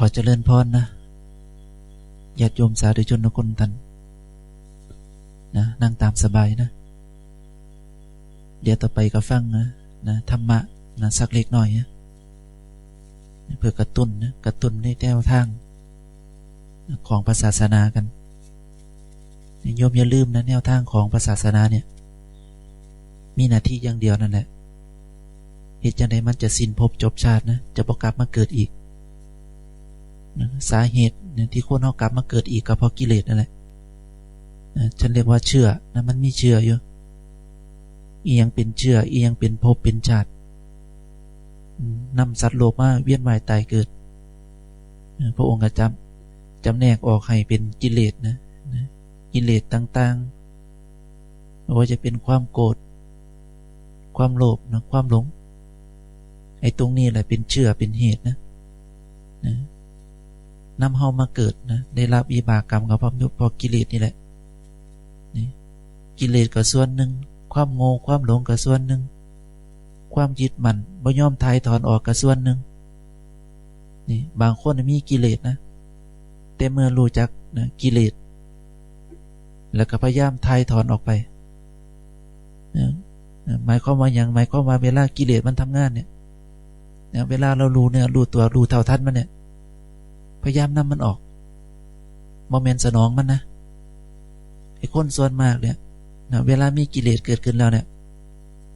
ขอเจริญพรนะญาติโยมสาธุชนทุกคนท่านนะนั่งตามสบายนะ เดี๋ยวต่อไปก็ฟังนะนะธรรมะนะสักเล็กน้อยนะเพื่อกระตุ้นนะกระตุ้นในแนวทางของศาสนากันโยมอย่าลืมนะแนวทางของศาสนาเนี่ย มีหน้าที่อย่างเดียวนั่นแหละเหตุจังใดมันจะสิ้นภพจบชาตินะ จะประกลับมาเกิดอีก สาเหตุที่คนเขากลับมาเกิดอีกก็เพราะกิเลสนั่นแหละฉันเรียกว่าเชื่อนะมันมีเชื่ออยู่อียังเป็นเชื่ออียังเป็นภพเป็นชาตินำสัตว์โลกมาเวียนว่ายตายเกิด พระองค์ก็จำจำแนกออกให้เป็นกิเลสนะกิเลสต่างๆไม่ว่าจะเป็นความโกรธความโลภนะความหลงไอ้ตรงนี้แหละเป็นเชื่อเป็นเหตุนะ นำเฮามาเกิดนะได้รับอีบากรรมกับพระยุพอกิเลสนี่แหละนี่กิเลสก็ส่วนหนึ่ง ความโง่ความหลงก็ส่วนหนึ่ง ความยึดมันบ่ยอมทายถอนออกก็ส่วนหนึ่งนี่บางคนมีกิเลสนะ แต่เมื่อรู้จักนะกิเลสแล้วก็พยายามทายถอนออกไปนะหมายความว่าอย่างหมายความว่าเวลากิเลสมันทำงานเนี่ยนะเวลาเรารู้เนี่ยรู้ตัวรู้เท่าทันมันเนี่ย พยายามนำมันออกโมเมนต์สนองมันนะไอ้คนส่วนมากเนี่ยนะเวลามีกิเลสเกิดขึ้นแล้วเนี่ย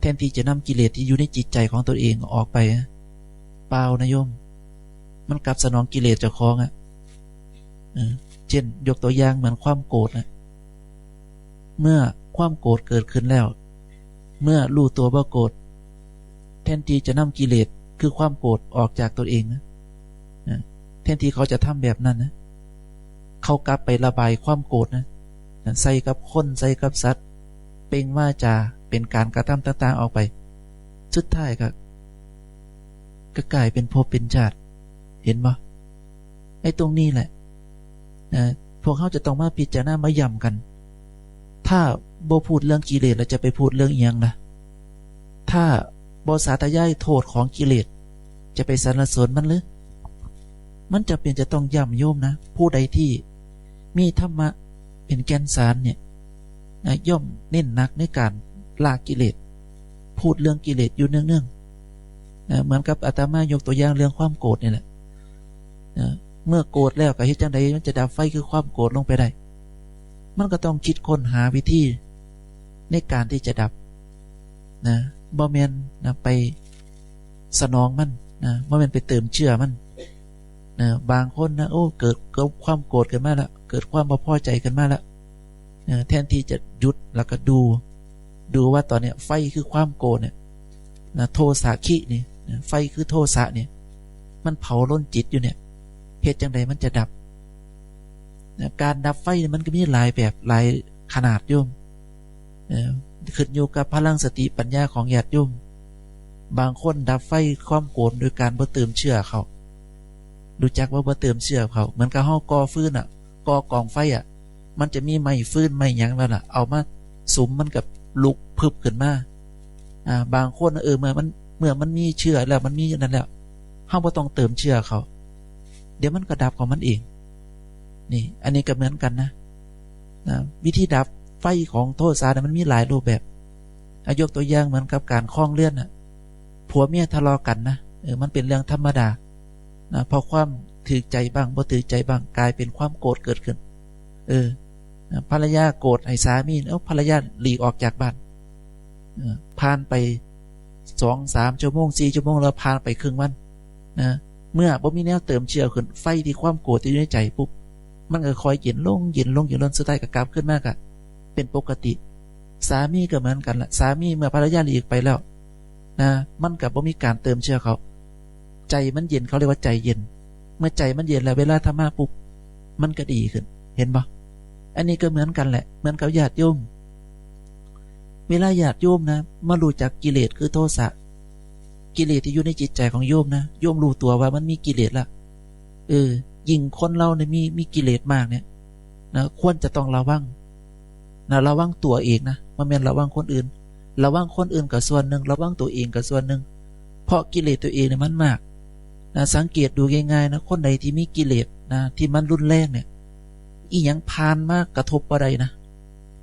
แทนที่จะนำกิเลสที่อยู่ในจิตใจของตัวเองออกไปเปล่านะโยม มันกลับสนองกิเลสเจ้าของอะ่ะเช่น ยกตัวอย่างเหมือนความโกรธนะเมื่อความโกรธเกิดขึ้นแล้ว เมื่อรู้ตัวว่าโกรธแทนที่จะนำกิเลสคือความโกรธออกจากตัวเองนะ แทนที่เขาจะทำแบบนั้นนะเขากลับไประบายความโกรธนะใส่กับคนใส่กับสัตว์เป็นว่าจะเป็นการกระทำต่างๆออกไปสุดท้ายก็ก็กลายเป็นภพเป็นชาติ เห็นไหมไอ้ตรงนี้แหละนะพวกเขาจะต้องมาพิจารณามาย่ำกัน ถ้าโบพูดเรื่องกิเลสเราจะไปพูดเรื่องเอียงนะถ้าบสาธยายโทษของกิเลสจะไปสรรเสริญมันหรือ มันจะเป็นจะต้องย่ำโยมนะ ผู้ใดที่มีธรรมะเป็นแกนสารเนี่ยนะย่อมเน้นนักในการลากิเลส พูดเรื่องกิเลสอยู่เนื่องๆนะเหมือนกับอาตมายกตัวอย่างเรื่องความโกรธนี่แหละนะเมื่อโกรธแล้วกับเหตุจังใดมันจะดับไฟคือความโกรธลงไปได้ มันก็ต้องคิดค้นหาวิธีในการที่จะดับนะบอมเมนนะไปสนองมันนะบอมเมนไปเติมเชื่อมัน นะบางคนนะโอ้เกิดเกิดความโกรธกันมาแล้วเกิดความบ่พอใจกันมาแล้วนะแทนที่จะหยุดแล้วก็ดู ดูว่าตอนเนี้ยไฟคือความโกรธเนี่ยนะโทสะขินี่นะไฟคือโทสะเนี่ย มันเผาล้นจิตอยู่เนี่ยเหตุจังใดมันจะดับนะการดับไฟมันก็มีหลายแบบหลายขนาดโยมขึ้นอยู่กับพลังสติปัญญาของญาติโยมบางคนดับไฟความโกรธโดยการบ่เติมเชื่อเขา รู้จักว่าบ่เติมเชื่อเขาเหมือนกับห้อกอฟื้นอะกอกองไฟอะ มันจะมีไม้ฟื้นไม้ยังแล้วล่ะ เอามาสุมมันกับลุกพึบขึ้นมาอ่าบางคนเออเมื่อมันเมื่อมันมีเชื่อแล้วมันมีอย่างนั่นแล้วห้าบ่ต้องเติมเชื่อเขา เดี๋ยวมันก็ดับของมันเอง นี่ อันนี้ก็เหมือนกันนะนะวิธีดับไฟของโทษสารมันมีหลายรูปแบบอายกตัวอย่างเหมือนกับการคล้องเลื่อนนะผัวเมียทะเลาะกันนะเออมันเป็นเรื่องธรรมดา นะพอความถือใจบ้างบ่ถือใจบ้างกลายเป็นความโกรธเกิดขึ้น เออภรรยาโกรธให้สามีเอ้าภรรยาหลีกออกจากบ้านผ่านไปสองสามชั่วโมงสี่ชั่วโมงแล้วผ่านไปครึ่งวันนะเมื่อบ่มีแนวเติมเชื่อขึ้นไฟที่ความโกรธที่อยู่ในใจปุ๊บมันก็คอยเย็นลงเย็นลงเย็นลงสุดท้ายก็กลับขึ้นมากอะเป็นปกติ สามีก็เหมือนกันละสามีเมื่อภรรยาหลีกไปแล้ว นะ มันกับบ่มีการเติมเชื่อเขา ใจมันเย็นเขาเรียกว่าใจเย็น เมื่อใจมันเย็นแล้วเวลาธรรมะปุ๊บมันก็ดีขึ้น เห็นปะอันนี้ก็เหมือนกันแหละ เหมือนกับญาติโยม เวลาญาติโยมนะมารู้จักกิเลสคือโทสะ กิเลสที่อยู่ในจิตใจของโยมนะ โยมรู้ตัวว่ามันมีกิเลสละเออ ยิ่งคนเราเนี่ยมีมีกิเลสมากเนี่ยนะควรจะต้องระวังนะระวังตัวเองนะมันเป็นระวังคนอื่น ระวังคนอื่นกับส่วนหนึ่งระวังตัวเองกับส่วนหนึ่งเพราะกิเลสตัวเองเนี่ยมันมาก นะสังเกตดูง่ายๆนะคนใดที่มีกิเลสนะที่มันรุนแรงเนี่ยอีหยังพานมากกระทบอะไรนะ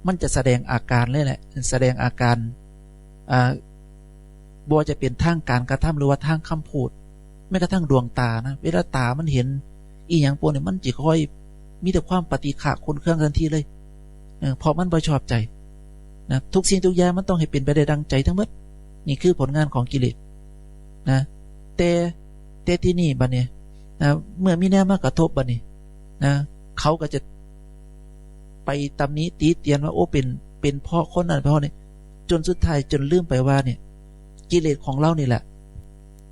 มันจะแสดงอาการเลยแหละ แสดงอาการอ่าบัวจะเป็นทางการกระทำหรือว่าทางคำพูดไม่กระทั่งดวงตานะเวลาตามันเห็น อีหยังปวเนี่ยมันจะค่อย มีแต่ความปฏิฆะคนเครื่องทันทีเลยเออเพราะมันบ่ชอบใจนะทุกสิ่งทุกอย่างมันต้องให้เป็นไปได้ดังใจทั้งหมดนี่คือผลงานของกิเลสนะแต่ ต่ที่นี่บัดเนี่ยนะเมื่อมีแนวมากระทบบัดนี้นะเขาก็จะไปตำนี้ตีเตียนว่าโอ้เป็นเป็นเพ่อคนนั้นเพ่อนี่จนสุดท้ายจนลืมไปว่าเนี่ย กิเลสของเรานี่แหละ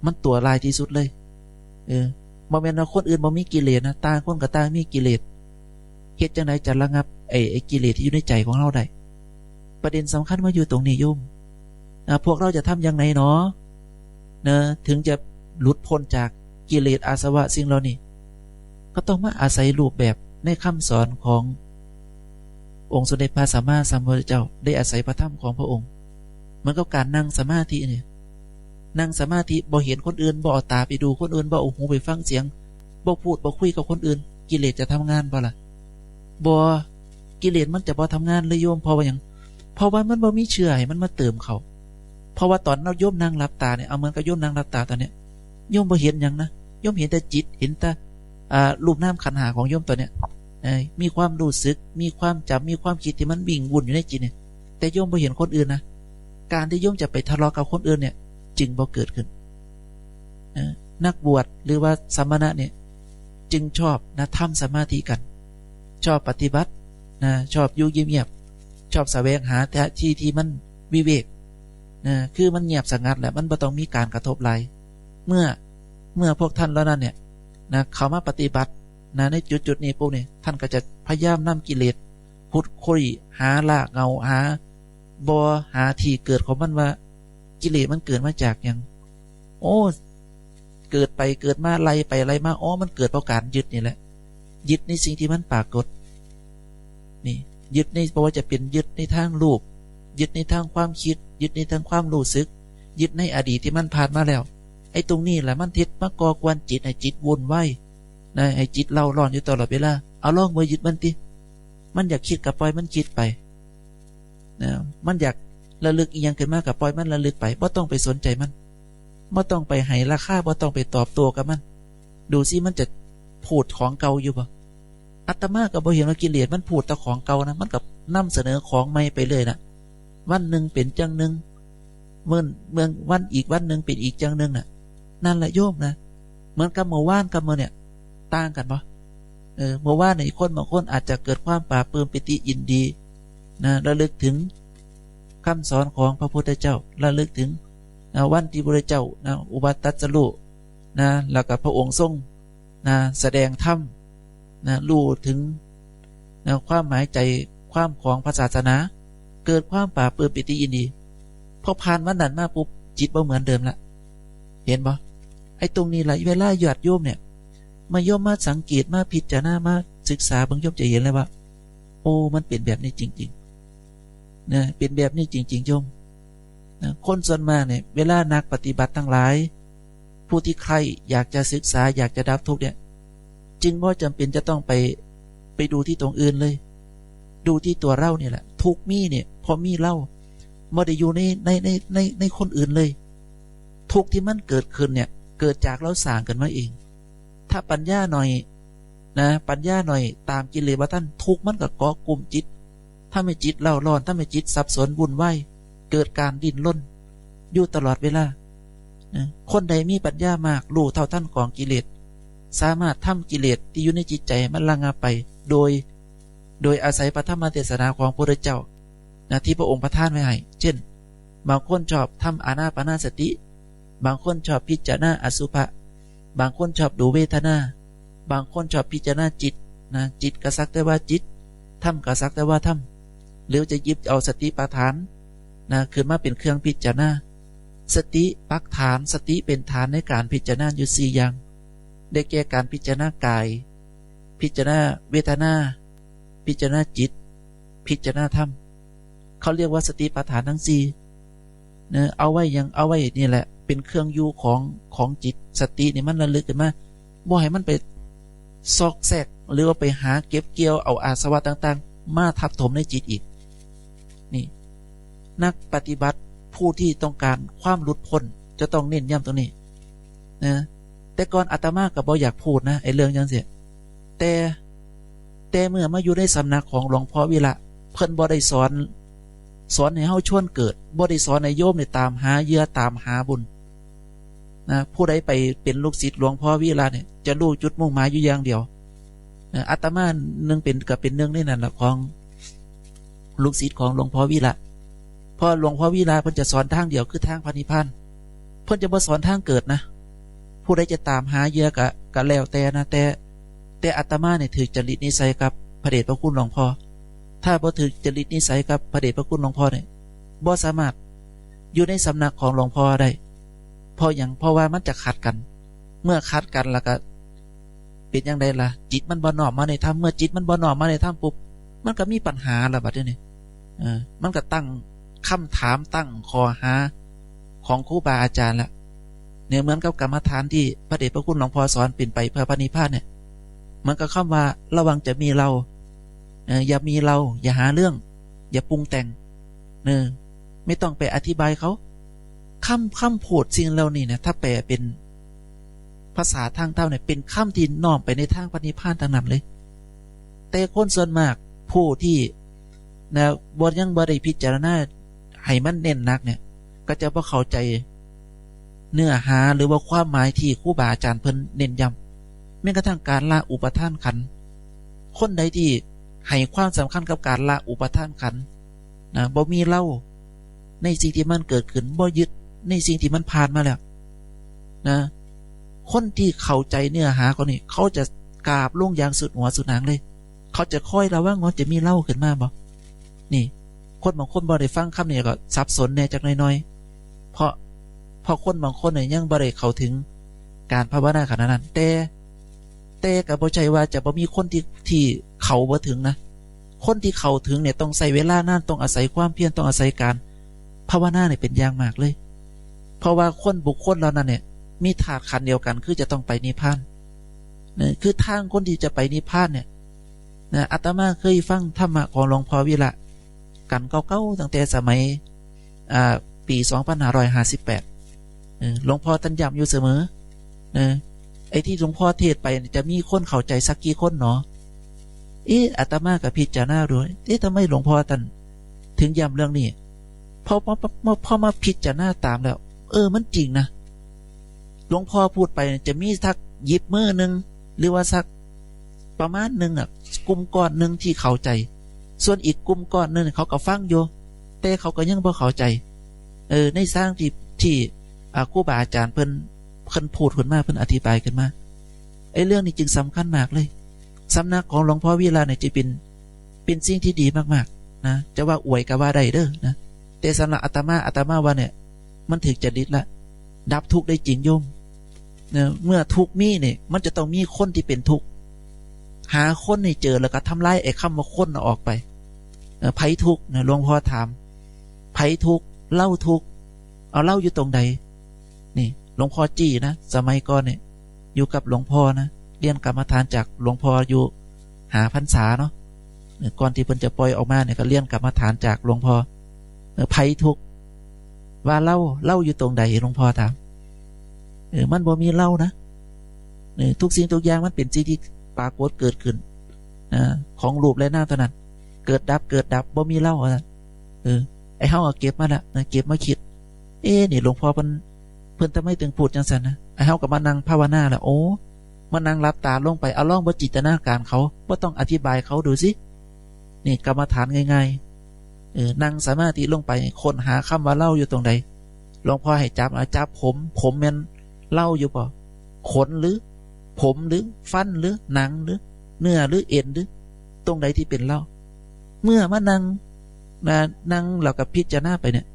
มันตัวลายที่สุดเลย เออบ่แม่นว่าคนอื่นบ่มีกิเลสนะตาคนกับตามีกิเลสเฮ็ดจังไดจะระงับไอ้ไอ้กิเลสที่อยู่ในใจของเราได้ประเด็นสำคัญมาอยู่ตรงนี้โยมนะพวกเราจะทำยังไงเนาะเนะถึงจะ หลุดพ้นจากกิเลสอาสวะสิ่งเหล่านี้ ก็ต้องมาอาศัยรูปแบบในคำสอนขององค์สมเด็จพระสัมมาสัมพุทธเจ้าได้อาศัยพระธรรมของพระองค์ เหมือนกับการนั่งสมาธิเนี่ยนั่งสมาธิบ่เห็นคนอื่นบ่เอาตาไปดูคนอื่นบ่เอาหูไปฟังเสียงบ่พูดบ่คุยกับคนอื่น กิเลสจะทำงานบ่ล่ะบ่กิเลสมันจะบ่ทำงานเลยโยมพราะว่าหยังพราะว่ามันบ่มีเชื่อให้มันมาเติมเขาเพราะว่าตอนเราโยมนั่งรับตาเนี่ยเอาเหมือนกับโยมนั่งรับตาตอนเนี้ย โยมบ่เห็นหยังนะโยมเห็นแต่จิตเห็นแต่รูปน้ำขันหาของโยมตัวเนี้ยมีความรู้สึก มีความจำมีความคิดที่มันวิ่งวุ่นอยู่ในจิตเนี่ย แต่โยมบ่เห็นคนอื่นนะการที่โยมจะไปทะเลาะกับคนอื่นเนี่ย จึงบ่เกิดขึ้นนักบวชหรือว่าสมณะเนี่ย จึงชอบนะทำสมาธิกัน ชอบปฏิบัตินะชอบอยู่เงียบๆชอบแสวงหาแต่ที่ที่มันวิเวกนะคือมันเงียบสงัดแหละมันบ่ต้องมีการกระทบไหล เมื่อเมื่อพวกท่านแล้วนั้นเนี่ยนะเขามาปฏิบัตินะในจุดจุดๆนี้ปุ๊บเนี่ยท่านก็จะพยายามนำกิเลสพุดคุยหาลากเงาหาบอหาที่เกิดของมันว่า กิเลสมันเกิดมาจากอย่างโอ้ เกิดไปเกิดมาไล่ไปไล่มาอ๋อมันเกิดเพราะการยึดนี่แหละ ยึดในสิ่งที่มันปรากฏ นี่ ยึดในเพราะว่าจะเป็นยึดในทางรูปยึดในทางความคิด ยึดในทางความรู้สึก ยึดในอดีตที่มันผ่านมาแล้ว ไอ้ตรงนี้แหละมันทิศมาก่อกวนจิตให้จิตวนไหวนะให้จิตเล่าร้อนอยู่ตลอดเวลาเอาล่องมือยึดมันติมันอยากคิดกับปล่อยมันคิดไปนะมันอยากระลึกอีกอย่างขึ้นมากับปล่อยมันระลึกไปบ่ต้องไปสนใจมันบ่ต้องไปให้ราคาบ่ต้องไปตอบตัวกับมัน ดูซิมันจะพูดของเก่าอยู่บ่อัตมากับบ่เห็นว่ากิเลสมันพูดแต่ของเก่านะมันกับนำเสนอของใหม่ไปเลยนะวันหนึ่งเป็นจังหนึ่งเมื่อเมืองวันอีกวันหนึ่งเป็นอีกจังหนึ่งน่ะ นั่นแหละโยมนะเหมือนกับเมื่อวานกับเมื่อเนี่ย ต่างกันปะเออเมื่อวานในยคนบางคนอาจจะเกิดความปราปื้มปิติยินดีนะระลึกถึงคำสอนของพระพุทธเจ้าระลึกถึงนะวันที่พระเจ้านะอุบัติตัสรุนะแล้วกับพระองค์ทรงนะแสดงธรรมนะรู้ถึงนะความหมายใจความของพระศาสนา เกิดความปราปื้มปิติยินดีพอผ่านวันนั้นมาปุ๊บจิตบ่เหมือนเดิมละเห็นบ่ ไอ้ตรงนี้แหละเวลาหยาดโยมเนี่ย มาโยมมาสังเกตมาพิจารณามาศึกษาบางโยมจะเห็นเลยว่า โอ้มันเป็นแบบนี้จริงๆนะเป็นแบบนี้จริงๆโยมนะคนส่วนมากเนี่ย เวลานักปฏิบัติทั้งหลาย ผู้ที่ใครอยากจะศึกษาอยากจะดับทุกข์เนี่ย จึงว่าจำเป็นจะต้องไปไปดูที่ตรงอื่นเลย ดูที่ตัวเราเนี่ยแหละ ทุกมีเนี่ย พอมีเล่าไม่ได้อยู่ในในในในในคนอื่นเลย ทุกที่มันเกิดขึ้นเนี่ย เกิดจากเราสร้างกันมาเอง ถ้าปัญญาหน่อยนะปัญญาหน่อยตามกิเลสว่าท่านทุกมันก็เกาะกลุ่มจิต ถ้าไม่จิตเล่าร้อน ถ้าไม่จิตสับสนวุ่นวายเกิดการดิ้นรนอยู่ตลอดเวลานะคนใดมีปัญญามากรู้เท่าท่านของกิเลสสามารถทำกิเลสที่อยู่ในจิตใจมันระงับไป โดย โดยอาศัยพระธรรมเทศนาของพระพุทธเจ้านะที่พระองค์ประทานไว้ให้ เช่นบางคนชอบทำอานาปนาสติ บางคนชอบพิจารณาอสุภะบางคนชอบดูเวทนา บางคนชอบพิจารณาจิตนะจิตกระซักแต่ว่าจิตทำกระซักแต่ว่าทำหรือจะยิบเอาสติปัฏฐานนะขึ้นมาเป็นเครื่องพิจารณาสติปักฐานสติเป็นฐานในการพิจารณาอยู่สี่อย่าง ได้แก่การพิจารณากาย พิจารณาเวทนา พิจารณาจิต พิจารณาธรรม เขาเรียกว่าสติปัฏฐานทั้งสี่เนะเอาไว้ยังเอาไว้นี่แหละ เป็นเครื่องอยู่ของของจิตสตินี่มันระลึกขึ้นมาบ่ให้มันไปซอกแซกหรือว่าไปหาเก็บเกี่ยวเอาอาสวะต่างๆ มาทับถมในจิตอีก นี่ นักปฏิบัติผู้ที่ต้องการความหลุดพ้นจะต้องเน้นย้ำตรงนี้นะแต่ก่อนอาตมากับบออยากพูดนะไอ้เรื่องยังเสียแต่แต่เมื่อมาอยู่ในสำนักของหลวงพ่อวิระเพิ่นบ่ได้สอน สอนให้เฮาชวนเกิดบ่ได้สอนให้โยมในตามหาเยื่อตามหาบุญ นะผู้ใดไปเป็นลูกศิษย์หลวงพ่อวิระเนี่ยจะรู้จุดมุ่งหมายอยู่อย่างเดียวนะอาตมาหนึงเป็นกับเป็นเนื่องในนั้นละของลูกศิษย์ของหลวงพ่อวิระพอหลวงพ่อวิระเพิ่นจะสอนทางเดียวคือทางพระนิพพานเพิ่นจะบ่สอนทางเกิดนะ ผู้ใดจะตามหาเยื่อกะกะแล้วแต่นะแต่ แต่อาตมาเนี่ยถือจริตนิสัยกับพระเดชพระคุณหลวงพ่อถ้าบ่ถือจริตนิสัยกับพระเดชพระคุณหลวงพ่อเนี่ยบ่สามารถอยู่ในสำนักของหลวงพ่อได้ เพราะอย่างเพราะว่ามันจะขัดกัน เมื่อขัดกันแล้วก็เป็นยังไงล่ะ จิตมันบ่หนอมมาในธรรมเมื่อจิตมันบ่หนอมมาในธรรมปุ๊บมันก็มีปัญหาละบัดนี้เออมันก็ตั้งคำถามตั้งคอหาของครูบาอาจารย์ละเนี่ยเหมือนกับกรรมฐานที่พระเดชพระคุณหลวงพ่อสอนเป็นไปเพื่อพระนิพพานเนี่ย มันก็คำว่าระวังจะมีเราเอออย่ามีเรา อย่าหาเรื่อง อย่าปรุงแต่งเนอไม่ต้องไปอธิบายเขา คำคำพูดสิ่งเหล่านี้เนี่ยถ้าแปลเป็นภาษาทางเท่าเนี่ยเป็นคำที่น้อมไปในทางปณิพานทางนั้นเลย แต่คนส่วนมากผู้ที่นะบทยังบริพิจารณาให้มันเน้นนักเนี่ย ก็จะพอเข้าใจเนื้อหาหรือว่าความหมายที่ครูบาอาจารย์เพิ่นเน้นย้ำแม้กระทั่งการละอุปทานขัน คนใดที่ให้ความสำคัญกับการละอุปทานขันนะบ่มีเล่าในสิ่งที่มันเกิดขึ้นบ่ยึด ในสิ่งที่มันผ่านมาแล้วนะคนที่เข้าใจเนื้อหาเขานี่เขาจะกราบลงอย่างสุดหัวสุดหางเลย เขาจะคอยระวังว่าจะมีเล่าขึ้นมาบ่นี่ คนบางคนบ่ได้ฟังคำนี้ก็สับสนแน่จักน้อยๆเพราะเพราะคนบางคนเนี่ยยังบ่ได้เข้าถึงการภาวนาขนาดนั้น แต่แต่กับบ่ใจว่าจะบ่มีคนที่ที่เขาบ่ถึงนะคนที่เขาถึงเนี่ยต้องใส่เวลานานต้องอาศัยความเพียรต้องอาศัยการภาวนาเนี่ยเป็นอย่างมากเลย เพราะว่าคนบุคคลเหล่านั้นเนี่ย มีถาดขันเดียวกัน คือจะต้องไปนิพพานเนี่ยคือทางคนที่จะไปนิพพานเนี่ยนะอาตมาเคยฟังธรรมะของหลวงพ่อวิระกันเก่าๆตั้งแต่สมัยอ่าปี2558หลวงพ่อตันย้ำอยู่เสมอนะไอ้ที่หลวงพ่อเทศไปจะมีคนเข้าใจสักกี่คนเนาะเอออาตมากับพิจารณาด้วยเอ๊ะทำไมหลวงพ่อตันถึงย้ำเรื่องนี้พอพอพอพอมาพิจารณาตามแล้ว เออมันจริงนะหลวงพ่อพูดไปจะมีสักหยิบมือหนึ่งหรือว่าสักประมาณหนึ่งอะกลุ่มก้อนหนึ่งที่เข้าใจ ส่วนอีกกลุ่มก้อนหนึ่งเขาก็ฟังอยู่แต่เขาก็ยังบ่เข้าใจ เออ ในสร้างที่ที่ครูบาอาจารย์เพิ่นเพิ่นพูดขึ้นมาเพิ่นอธิบายขึ้นมาไอ้เรื่องนี้จึงสำคัญมากเลยสำนักของหลวงพ่อวิลาเนี่ยจะเป็นเป็นสิ่งที่ดีมากๆนะจะว่าอวยก็ว่าได้เด้อนะแต่สำหรับอาตมาอาตมาว่าเนี่ย มันถึงจะดิดละ ดับทุกข์ได้จริงโยมเนี่ยเมื่อทุกข์มีเนี่ยมันจะต้องมีคนที่เป็นทุกข์หาคนให้เจอแล้วก็ทำลายไอ้คำว่าคนออกไปไผทุกข์เนี่ยหลวงพ่อถามไผทุกข์เล่าทุกข์เอาเล่าอยู่ตรงใด นี่หลวงพ่อจี้นะสมัยก่อนเนี่ยอยู่กับหลวงพ่อนะเรียนกรรมฐานจากหลวงพ่ออยู่หาพรรษาเนาะก่อนที่เพิ่นจะปล่อยออกมาเนี่ยก็เรียนกรรมฐานจากหลวงพ่อภัยทุก ว่าเล่าเล่าอยู่ตรงใดหลวงพ่อถามเออมันบ่มีเล่านะเออทุกสิ่งทุกอย่างมันเป็นสิ่งที่ปรากฏเกิดขึ้นนะของรูปและหน้าเท่านั้น เกิดดับเกิดดับบ่มีเล่าอะเออไอ้เฮาเก็บมาละนะเก็บมาคิด เอ๊นี่หลวงพ่อเพิ่นเพิ่นทำไมถึงพูดจังสันนะไอ้เฮากับมานั่งภาวนาละโอ้มานั่งรับตาลงไปเอาล่องบ่จิตนาการเขาบ่ต้องอธิบายเขาดูสินี่กรรมฐานง่ายๆ เออนั่งสมาธิลงไปคนหาคำว่าเล่าอยู่ตรงใดหลวงพ่อให้จับอาจับผม ผมแม่นเล่าอยู่ป่ะขนหรือ ผมหรือฟันหรือหนังหรือ เนื้อหรือเอ็นหรือ ตรงใดที่เป็นเล่า เมื่อมานั่งนะนั่งเรากับพิจารณาไปเนี่ย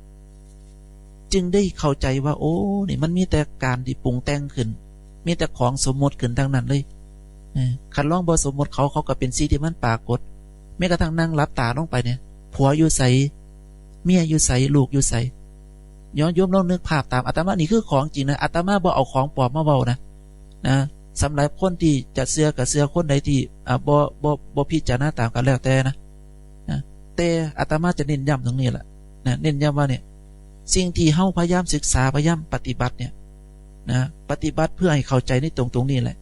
จึงได้เข้าใจว่า โอ้นี่มันมีแต่การที่ปรุงแต่งขึ้น มีแต่ของสมมติขึ้นทั้งนั้นเลยขันล่องบอสมมติเขาเขาก็เป็นสีที่มันปรากฏแม้กระทั่งนั่งรับตาลงไปเนี่ย ผัวอยู่ใสเมียอยู่ใสลูกอยู่ใสย้อนโยมลองนึกภาพตามอาตมานี่คือของจริงนะอาตมาบ่เอาของปลอมมาเบานะนะสำหรับคนที่จะเสือกับเสือคนใดที่อ่าบ่บ่บ่พิจารณาตามกันแล้วแต่นะนะแต่อาตมาจะเน้นย้ำตรงนี้แหละนะเน้นย้ำว่าเนี่ยสิ่งที่เฮาพยายามศึกษาพยายามปฏิบัติเนี่ยนะปฏิบัติเพื่อให้เข้าใจในตรงตรงนี้แหละ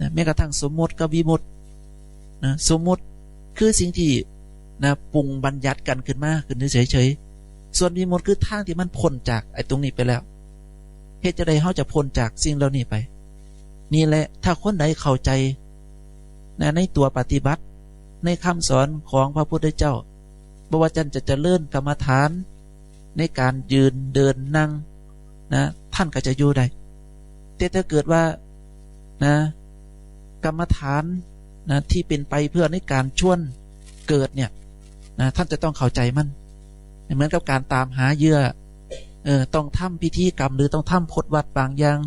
นะแม้กระทั่งสมมติกับวิมุตินะสมมติคือสิ่งที่ นะปรุงบัญญัติกันขึ้นมาขึ้นเฉยๆส่วนวิมุตติคือทางที่มันพ้นจากไอ้ตรงนี้ไปแล้วเหตุจะใดเฮาจะพ้นจากสิ่งเหล่านี้ไป นี่แหละถ้าคนใดเข้าใจนะในตัวปฏิบัติ ในคำสอนของพระพุทธเจ้าบว่าจันจะเจริญกรรมฐาน ในการยืนเดินนั่งนะท่านก็จะอยู่ได้แต่ถ้าเกิดว่านะกรรมฐานนะที่เป็นไปเพื่อในการชวนเกิดเนี่ย นะท่านจะต้องเข้าใจมัน เหมือนกับการตามหาเหยื่อ เออต้องทำพิธีกรรม หรือต้องทำพดวัดบางอย่าง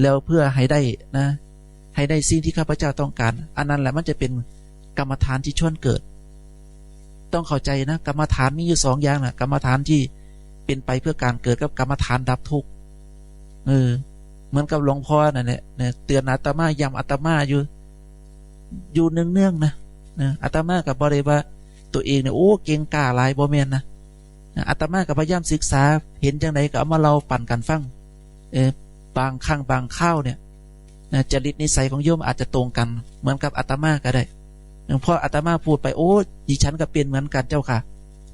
แล้วเพื่อให้ได้นะ ให้ได้สิ่งที่ข้าพเจ้าต้องการ อันนั้นแหละมันจะเป็นกรรมฐานที่ชวนเกิด ต้องเข้าใจนะกรรมฐานมีอยู่สองอย่างนะกรรมฐานที่เป็นไปเพื่อการเกิดกับกรรมฐานดับทุกข์เออเหมือนกับหลวงพ่อนั่นแหละเนี่ยเตือนอาตมาย้ำอาตมาอยู่ อยู่เนืองๆนะนะอาตมากับบริวา ตัวเองเนี่ยโอ้เก่งกล้าหลายบ่แมนนะนะอาตมากับพยายามศึกษา เห็นจังไดก็เอามาเราปั่นกันฟังเออบางครั้งบางข้าวเนี่ยนะจริตนิสัยของโยมอาจจะตรงกัน เหมือนกับอาตมาก็ได้หลวงพ่ออาตมาพูดไปโอ้ดิฉันก็เป็นเหมือนกันเจ้าค่ะ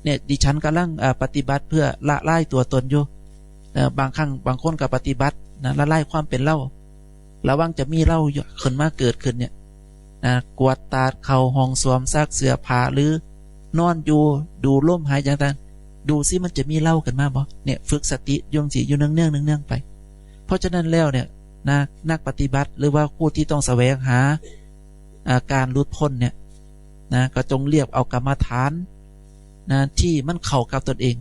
เนี่ยดิฉันกำลังปฏิบัติเพื่อละไล่ตัวตนอยู่บางครั้งบางคนก็ปฏิบัตินะละไล่ความเป็นเล่าระวังจะมีเล่าขึ้นมาเกิดขึ้นเนี่ยนะกวาดตาเข่าห้องสวมซากเสือผ้าหรือ นอนอยู่ดูลมหายใจต่างดูซิมันจะมีเล่ากันมาบ่เนี่ยฝึกสติยงสีอยู่เนื่องเนื่องเนื่องไป เพราะฉะนั้นแล้วเนี่ยนะนักปฏิบัติหรือว่าผู้ที่ต้องแสวงหาอาการรุดพ้นเนี่ยนะก็จงเรียกเอากรรมฐานนะที่มันเข้ากับตนเอง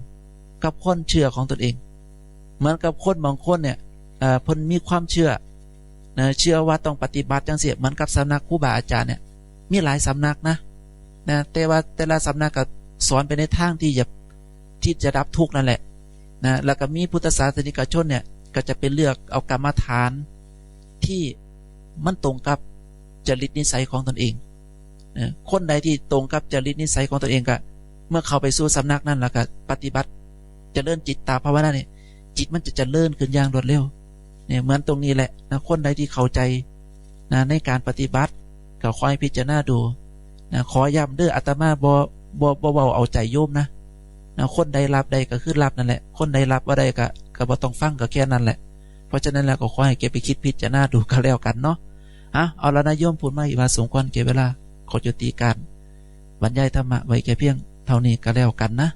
กับคนเชื่อของตนเอง เหมือนกับคนบางคนเนี่ยพนมีความเชื่อนะเชื่อว่าต้องปฏิบัติจังเสียเหมือนกับสำนักผู้บาอาจารย์เนี่ยมีหลายสำนักนะ นะแต่ว่าแต่ละสำนักก็สอนไปในทางที่จะที่จะรับทุกข์นั่นแหละนะแล้วก็มีพุทธศาสนิกชนเนี่ยก็จะเป็นเลือกเอากรรมฐานที่มันตรงกับจริตนิสัยของตนเองนะคนใดที่ตรงกับจริตนิสัยของตนเองก็เมื่อเข้าไปสู่สำนักนั้นแล้วก็ปฏิบัติจะเลื่อนจิตตาภาวนาเนี่ยจิตมันจะจะเลื่อนขึ้นอย่างรวดเร็วเนี่ยเหมือนตรงนี้แหละนะคนใดที่เข้าใจนะในการปฏิบัติก็คอยพิจารณาดู นะขอย้ำเด้ออาตมาบอบอบเบาเอาใจโยมนะนะคนใดรับใดก็คือรับนั่นแหละ คนใดรับว่าใดก็ก็บ่ต้องฟังก็แค่นั้นแหละ เพราะฉะนั้นแล้วก็ขอให้เก็บไปคิดพิจารณาดูกันแล้วกันเนาะอะเอาละนะโยมพูดมาอีกมาสมควรเก็บเวลาขอจุติการบรรยายธรรมะไว้แค่เพียงเท่านี้ก็แล้วกันนะ